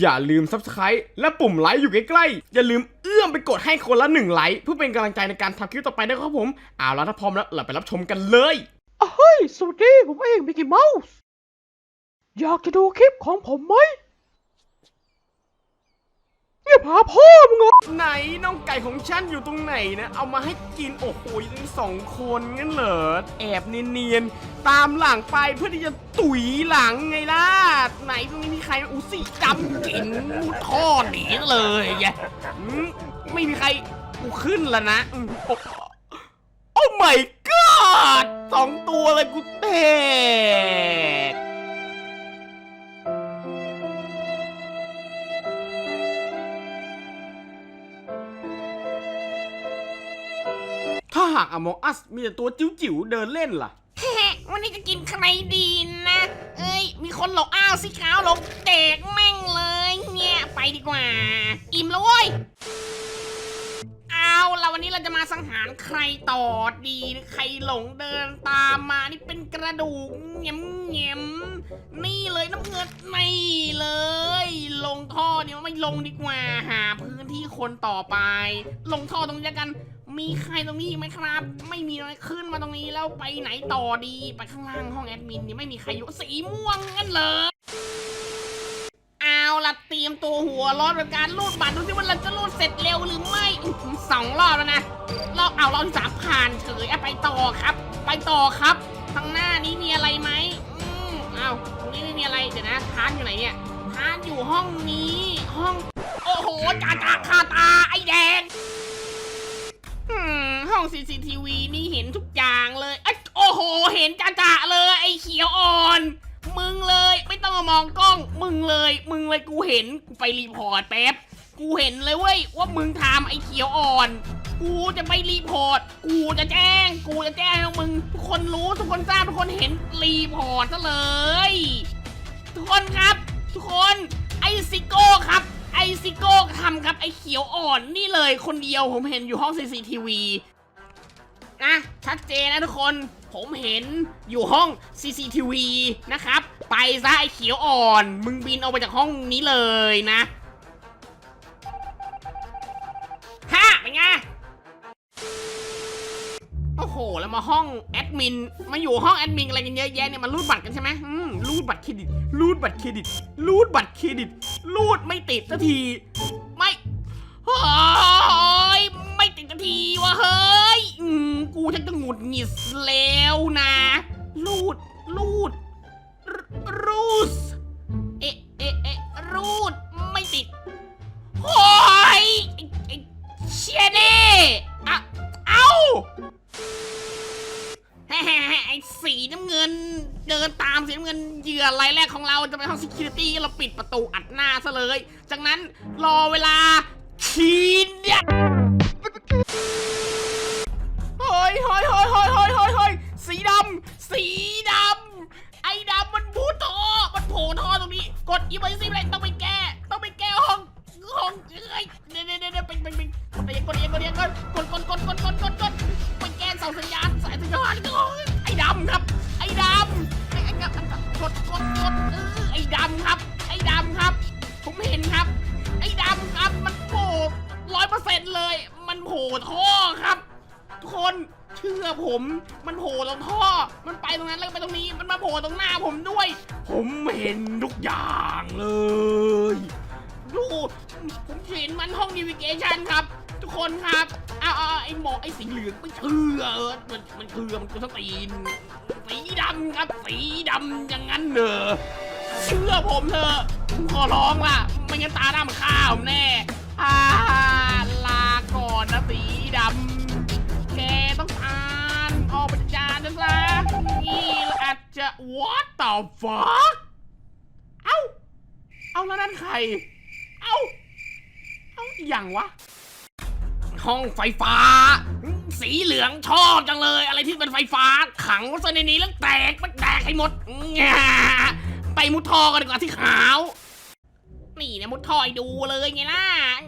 อย่าลืม Subscribe และปุ่มไลค์อยู่ใกล้ๆ อย่าลืมเอื้อมไปกดให้คนละหนึ่งไลค์เพื่อเป็นกำลังใจในการทำคลิปต่อไปนะครับผมเอาละถ้าพร้อมแล้วเราไปรับชมกันเลยอะเฮ้ยสวัสดีผมเองมิกกี้เมาส์อยากจะดูคลิปของผมไหม เนี่ยพาพ่อมึงเหรอไหนน้องไก่ของฉันอยู่ตรงไหนนะ เอามาให้กินโอ้โหทั้งสองคนงั้นเหรอแอบเนียนๆตามหลังไปเพื่อที่จะตุ๋ยหลังไงล่ะไหนตรงนี้มีใครอู้สิจำกินมุดท่อหนีเลยแกไม่มีใครกูขึ้นแล้วนะโอ้โอ้ my god สองตัวเลยกูแตกากอมองอัสมีแต่ตัวจิ๋วๆเดินเล่นล่ะแฮะวันนี้จะกินใครดีนะ เอ้ย มีคนหลอกอ้าวสิขาวหลอกเด็กแม่งเลยเนี่ย ไปดีกว่า อิ่มแล้วเว้ยเอาละวันนี้เราจะมาสังหารใครต่อดี ใครหลงเดินตามมานี่เป็นกระดูกเงียมเงียมนี่เลยน้ำเงินนี่เลย ลงท่อเดี๋ยวไม่ลงดีกว่า หาพื้นที่คนต่อไป ลงท่อตรงนี้กัน มีใครตรงนี้ไหมครับ ไม่มีอะไรขึ้นมาตรงนี้แล้วไปไหนต่อดี ไปข้างล่างห้องแอดมินนี่ไม่มีใครอยู่สีม่วงงั้นเลยเอาละเตรียมตัวหัวรอนกับการรูดบัตรดูสิว่าเราจะรูดเสร็จเร็วหรือไม่อื้อหือสองรอบแล้วนะรอบเอารอบที่สามผ่านเฉยอะไปต่อครับ ไปต่อครับข้างหน้านี้มีอะไรไหมอืมเอาตรงนี้ไม่มีอะไรเดี๋ยวนะทานอยู่ไหนเนี่ยทานอยู่ห้องนี้ห้อง โอ้โหจ่าจ่าคาตาไอ้แด มห้อง CCTV นี่เห็นทุกอย่างเลยอโอ้โห เห็นจ่าๆเลย ไอ้เขียวอ่อน มึงเลย ไม่ต้องมามองกล้อง มึงเลย มึงเลยกูเห็น กูไปรีพอร์ตแป๊บ กูเห็นเลยเว้ยว่ามึงทำไอ้เขียวอ่อน กูจะไปรีพอร์ต กูจะแจ้ง กูจะแจ้งให้มึง ทุกคนรู้ ทุกคนทราบ ทุกคนเห็นรีพอร์ตซะเลย ทุกคนครับ ทุกคน ไอซิโก้ครับไอซิโก้ทำครับไอเขียวอ่อนนี่เลยคนเดียวผมเห็นอยู่ห้อง CCTV นะชัดเจนนะทุกคน ผมเห็นอยู่ห้อง CCTV นะครับ ไปซะไอ้เขียวอ่อน มึงบินออกไปจากห้องนี้เลยนะฮะเป็นไงโอ้โห แล้วมาห้องแอดมิน มาอยู่ห้องแอดมินอะไรกันเยอะแยะเนี่ยมารูดบัตรกันใช่ไหมอืมรูดบัตรเครดิต รูดบัตรเครดิต รูดบัตรเครดิต รูดไม่ติดสักที ไม่เฮ้ยไม่ติดสักทีวะเฮ้ย กูฉันจะหงุดหงิดแล้วนะรูดรูดรูสเอะเอะเอะรูดไม่ติดโอ้ยเชียเน่อะเอ้าแฮ่ๆไอ้สีน้ำเงิน เดินตามสีน้ำเงินเหยื่อรายแรกของเราจะไปห้อง security เราปิดประตูอัดหน้าซะเลย จากนั้นรอเวลาคีนเนี่ย เฮ้ยเฮ้ยเฮ้ยเฮ้ยเฮ้ยเฮ้ยสีดำสีดำไอ้ดำมันพูดท่อมันโผล่ท่อตรงนี้ กดอีเมลซีอะไรต้องไปแก้ ต้องไปแก้ห้องห้องเอ้ยเดี๋ยวเดี๋ยวเดี๋ยวเป็นเป็นเป็นกดยังกดยังกดยังกดกดกดกดกดกดกดกดไปแก้เสาสัญญาณสายสัญญาณไอ้ดำครับ ไอ้ดำไอ้ไอ้กดกดกดกดเออไอ้ดำครับ ไอ้ดำครับ ผมเห็นครับ ไอ้ดำครับมันโผล่ร้อยเปอร์เซ็นต์เลย มันโผล่ท่อครับ ทุกคนเชื่อผมมันโผล่ตรงท่อ มันไปตรงนั้นแล้วก็ไปตรงนี้ มันมาโผล่ตรงหน้าผมด้วย ผมเห็นทุกอย่างเลยดูผมเห็นมันห้องนิวิเกชันครับ ทุกคนครับอาเอาเอาไอ้หมอไอ้สีเหลืองไม่เชื่อเออมันมันเคือมันคือสตีนสีดำครับ สีดำอย่างนั้นเนอะเชื่อผมเถอะผมขอร้องล่ะ ไม่งั้นตาดำข้าวผมแน่อ่าลาก่อนนะสี what the fuck เอ้า เอาแล้วนั่นใคร เอ้า เอ้าอหย่างวะ ห้องไฟฟ้า สีเหลืองชอบจังเลย อะไรที่เป็นไฟฟ้า ขังไว้ซะในนี้แล้วแตกมันแตกให้หมดงาไปมุดทอกันดีกว่าที่ขาว นี่นะมุดทอยดูเลยไงล่ะ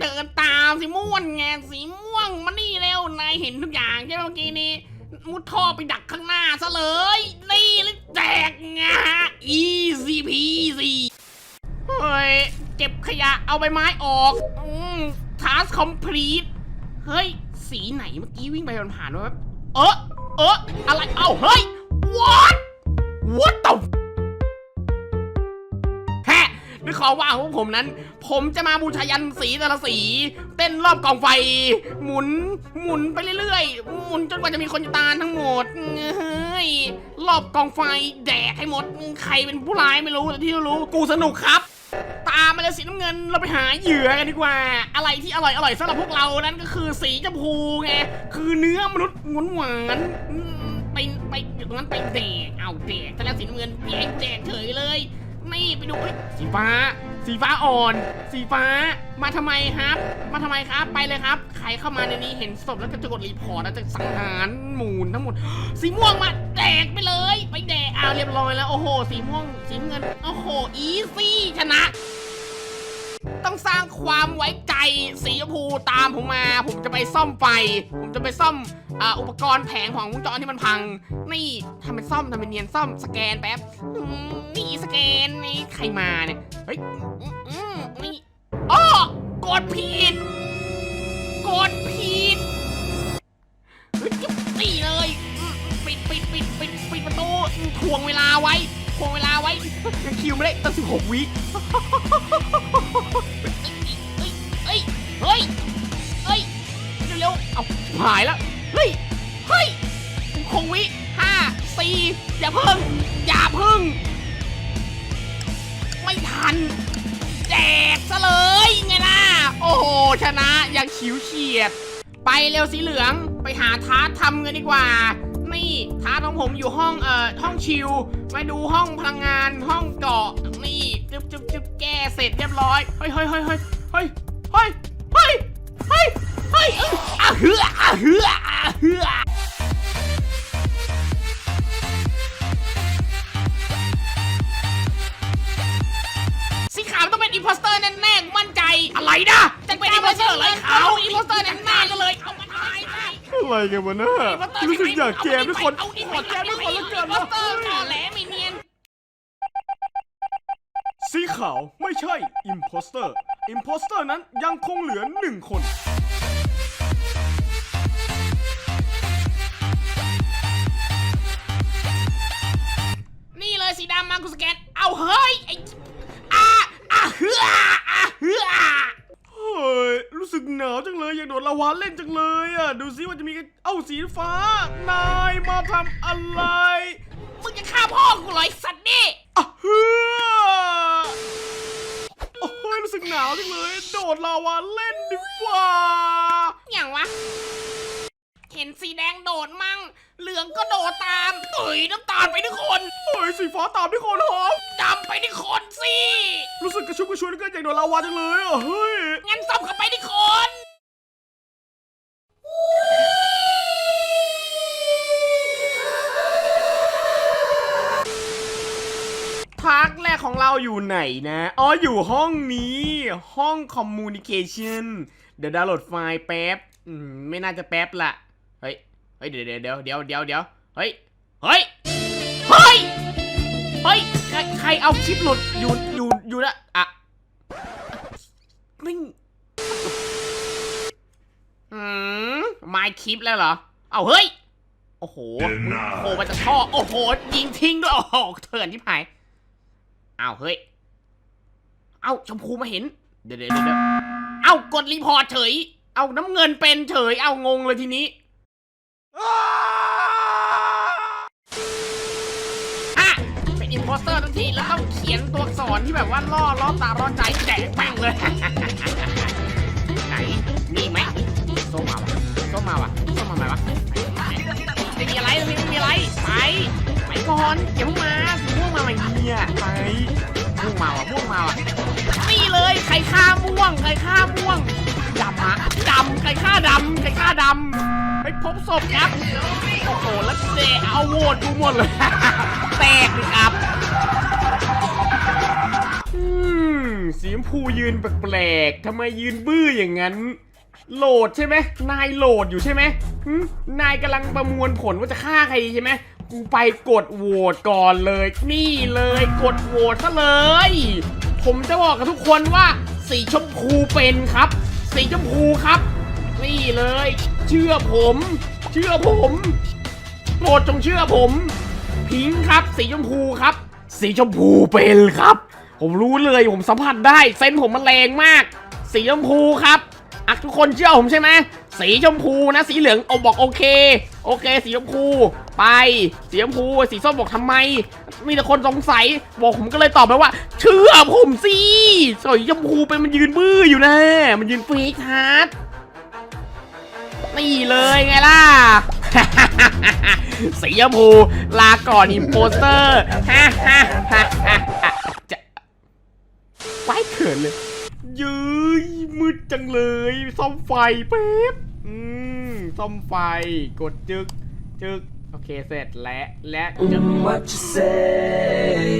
เดินตามสีม่วงไงสีม่วงมานี่เร็วนายเห็นทุกอย่างใช่ไหมเมื่อกี้นี้ มุดท่อไปดักข้างหน้าซะเลย นี่เลยแจกงา easy peasy เฮ้ย เก็บขยะเอาใบไม้ออก task complete เฮ้ย สีไหนเมื่อกี้วิ่งไปผ่านๆวะเออเอออะไร เอ้า เฮ้ย what what the ด้วยความว่าของผมนั้น ผมจะมาบูชายันสีแต่ละสี เต้นรอบกองไฟ หมุนหมุนไปเรื่อยๆ หมุนจนกว่าจะมีคนตายทั้งหมดเฮ้ยรอบกองไฟแดกให้หมดใครเป็นผู้ร้ายไม่รู้แต่ที่รู้กูสนุกครับตามมาเลยสีน้ำเงินเราไปหาเหยื่อกันดีกว่า อะไรที่อร่อยอร่อยสำหรับพวกเรานั้นก็คือสีชมพูไงคือเนื้อมนุษย์หวานหวานไปไปอยู่ตรงนั้นไปแดกเอาแดกแต่แล้วสีน้ำเงินแยกแดกเฉยเลย นี่ไปดูเอ้ยสีฟ้า สีฟ้าอ่อน สีฟ้า มาทำไมครับ มาทำไมครับไปเลยครับใครเข้ามาในนี้เห็นศพแล้วก็จะกดรีพอร์ตแล้วจะสังหารหมูลทั้งหมด สีม่วงมาแดกไปเลย ไปแดกเอาเรียบร้อยแล้วโอ้โห สีม่วง สีเงินโอ้โหอีซี่ชนะ ต้องสร้างความไว้ใจสีชมพูตามผมมา ผมจะไปซ่อมไฟ ผมจะไปซ่อมอ่าอุปกรณ์แผงของวงจรที่มันพัง นี่ทำเป็นซ่อมทำเป็นเนียนซ่อมสแกนแป๊บอืมนี่ สแกนนี่ใครมาเนี่ย เฮ้ยอืมอืมนี่อ้อกดผิด กดผิดเฮ้ยจุ๊บนี่เลยอืมปิดปิดปิดปิดปิดประตูอืมทวงเวลาไว้ทวงเวลาไว้ยังคิวไม่ได้ตั้งสิบหกวิเฮ้ยเฮ้ยเฮ้ยเร็วๆเอาหายแล้ว เฮ้ย เฮ้ยคงวิห้าสี่อย่าเพิ่ง อย่าเพิ่ง พันแจกซะเลยไงล่ะ โอ้โห ชนะอย่างฉิวเฉียด ไปเร็วสีเหลืองไปหาท้าทำกันดีกว่า นี่ท้าของผมอยู่ห้องเอ่อห้องชิลมาดูห้องพลังงานห้องเกาะนี่จึ๊บจึ๊บจึ๊บแก้เสร็จเรียบร้อยเฮ้ยเฮ้ยเฮ้ยเฮ้ยเฮ้ยเฮ้ยเฮ้ยเฮ้ยเฮ้ยเอ้ยอะเหืออะเหืออะเหือ สเตอร์แน่ๆกูมั่นใจอะไรนะจะเป็นอิมโพสเตอร์อะไรขาวอิมโพสเตอร์แน่ๆก็เลยเอามันไปไปอะไรกันวะเนี่ยรู้สึกอยากแกมทุกคนเอาดิขอแกมทุกคนแล้วเกินอิมโพสเตอร์ต่อแหลไม่เนียนสีขาวไม่ใช่อิมโพสเตอร์อิมโพสเตอร์นั้นยังคงเหลือหนึ่งคนนี่ากโดดลาวาเล่นจังเลยอะดูซิว่าจะมีเอ้าสีฟ้านายมาทำอะไรมึงจะฆ่าพ่อกูเหรอไอ้สัตว์นี่อะเฮ้อโอ้ยรู้สึกหนาวจังเลย โดดลาวาเล่นดีกว่าอย่างวะ เห็นสีแดงโดดมั่ง เหลืองก็โดดตามเอ้ยน้ำตาลไปทุกคนเฮ้ยสีฟ้าตามที่คนหอมดำไปทุกคนสิรู้สึกกระชุ่มกระชวยเหลือเกินอยากโดดลาวาจังเลยอะเฮ้ยงั้นซ่อมเข้าไปทุกคน เราอยู่ไหนนะ อ๋อ อยู่ห้องนี้ ห้องคอมมูนิเคชันเดี๋ยวดาวน์โหลดไฟล์แป๊บ อืม ไม่น่าจะแป๊บละ เฮ้ย เฮ้ย เดี๋ยวเดี๋ยวเดี๋ยวเดี๋ยวเดี๋ยวเดี๋ยวเฮ้ย เฮ้ย เฮ้ย เฮ้ย ใครใครเอาคลิปหลุดอยู่อยู่อยู่นะอะไม่อืมมาคลิปแล้วเหรอ เอาเฮ้ย โอ้โหมึงโผล่มาจากท่อ โอ้โห ยิงทิ้งด้วย โอ้โห เถื่อนที่ผาย อ้าวเฮ้ย เอ้าชมพูมาเห็น เดี๋ยวเดี๋ยวเดี๋ยวเอ้ากดรีพอร์ตเฉย เอาน้ำเงินเป็นเฉย เอางงเลยทีนี้ฮะเป็นอินโพสเตอร์ทั้งทีแล้วต้องเขียนตัวอักษรที่แบบว่าล่อล่อตาล่อใจแจกแป้งเลย ไหนมีไหมส้มมาวะส้มมาวะส้มมาไหมวะไม่มีอะไรไม่มีอะไร ไป ไปก่อนอย่าเพิ่งมาม่วมา เนี่ยไปม่วงมาว่ะม่วงมาว่ะนี่เลยไข่ข้าม่วงไข่ข้าม่วงดำอะดำไข่ข้าดำไข่ข้าดำไปพบศพครับโอ้โหแล้วเดะเอาโวตดูหมดเลยแตกเลยครับอืมสีชมพูยืนแปลกๆทำไมยืนบื้ออย่างนั้น โหลดใช่ไหมนายโหลดอยู่ใช่ไหมนายกำลังประมวลผลว่าจะฆ่าใครใช่ไหม กูไปกดโหวตก่อนเลย นี่เลยกดโหวตซะเลย ผมจะบอกกับทุกคนว่า สีชมพูเป็นครับ สีชมพูครับ นี่เลย เชื่อผม เชื่อผมโปรดจงเชื่อผมพิงครับ สีชมพูครับ สีชมพูเป็นครับ ผมรู้เลยผมสัมผัสได้เซนผมมันแรงมาก สีชมพูครับอะทุกคนเชื่อผมใช่ไหมสีชมพูนะ สีเหลืองเอาบอกโอเค โอเค สีชมพู ไป สีชมพู สีส้มบอกทำไม มีแต่คนสงสัย บอกผมก็เลยตอบไปว่า เชื่อผมสิสีชมพูเป็นมันยืนบื้ออยู่นะ มันยืนเฟกฮาร์ดนี่เลยไงล่ะ สีชมพู ลาก่อนอิมโปสเตอร์ฮ่าฮ่าฮ่าฮ่าจะไว้เขินเลย ยืยมืดจังเลย ซ่อมไฟเป๊บอืม ซ่อมไฟ กดจึกจึกโอเคเสร็จและและจึก what you say.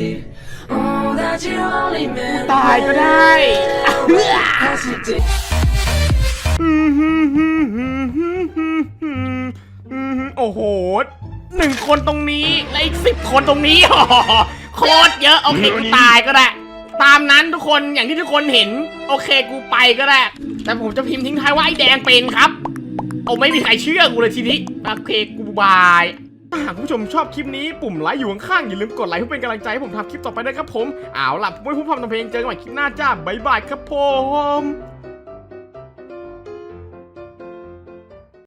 Oh, that you only meant ตายก็ได้ as you did. โอ้โหหนึ่งคนตรงนี้ และอีกสิบคนตรงนี้ โคตรเยอะ โอเคกูตายก็ได้ ตามนั้นทุกคนอย่างที่ทุกคนเห็น โอเคกูไปก็ได้ แต่ผมจะพิมพ์ทิ้งท้ายว่าไอ้แดงเป็นครับ เอาไม่มีใครเชื่อกูเลยทีนี้โอเคกูบายถ้าหากคุณผู้ชมชอบคลิปนี้ปุ่มไลค์อยู่ข้างๆอย่าลืมกดไลค์เพื่อเป็นกำลังใจให้ผมทำคลิปต่อไปด้วยครับผมเอาล่ะผมไม่พูดพร่ำทำเพลงเจอกันใหม่คลิปหน้าจ้าบ๊ายบายครับผม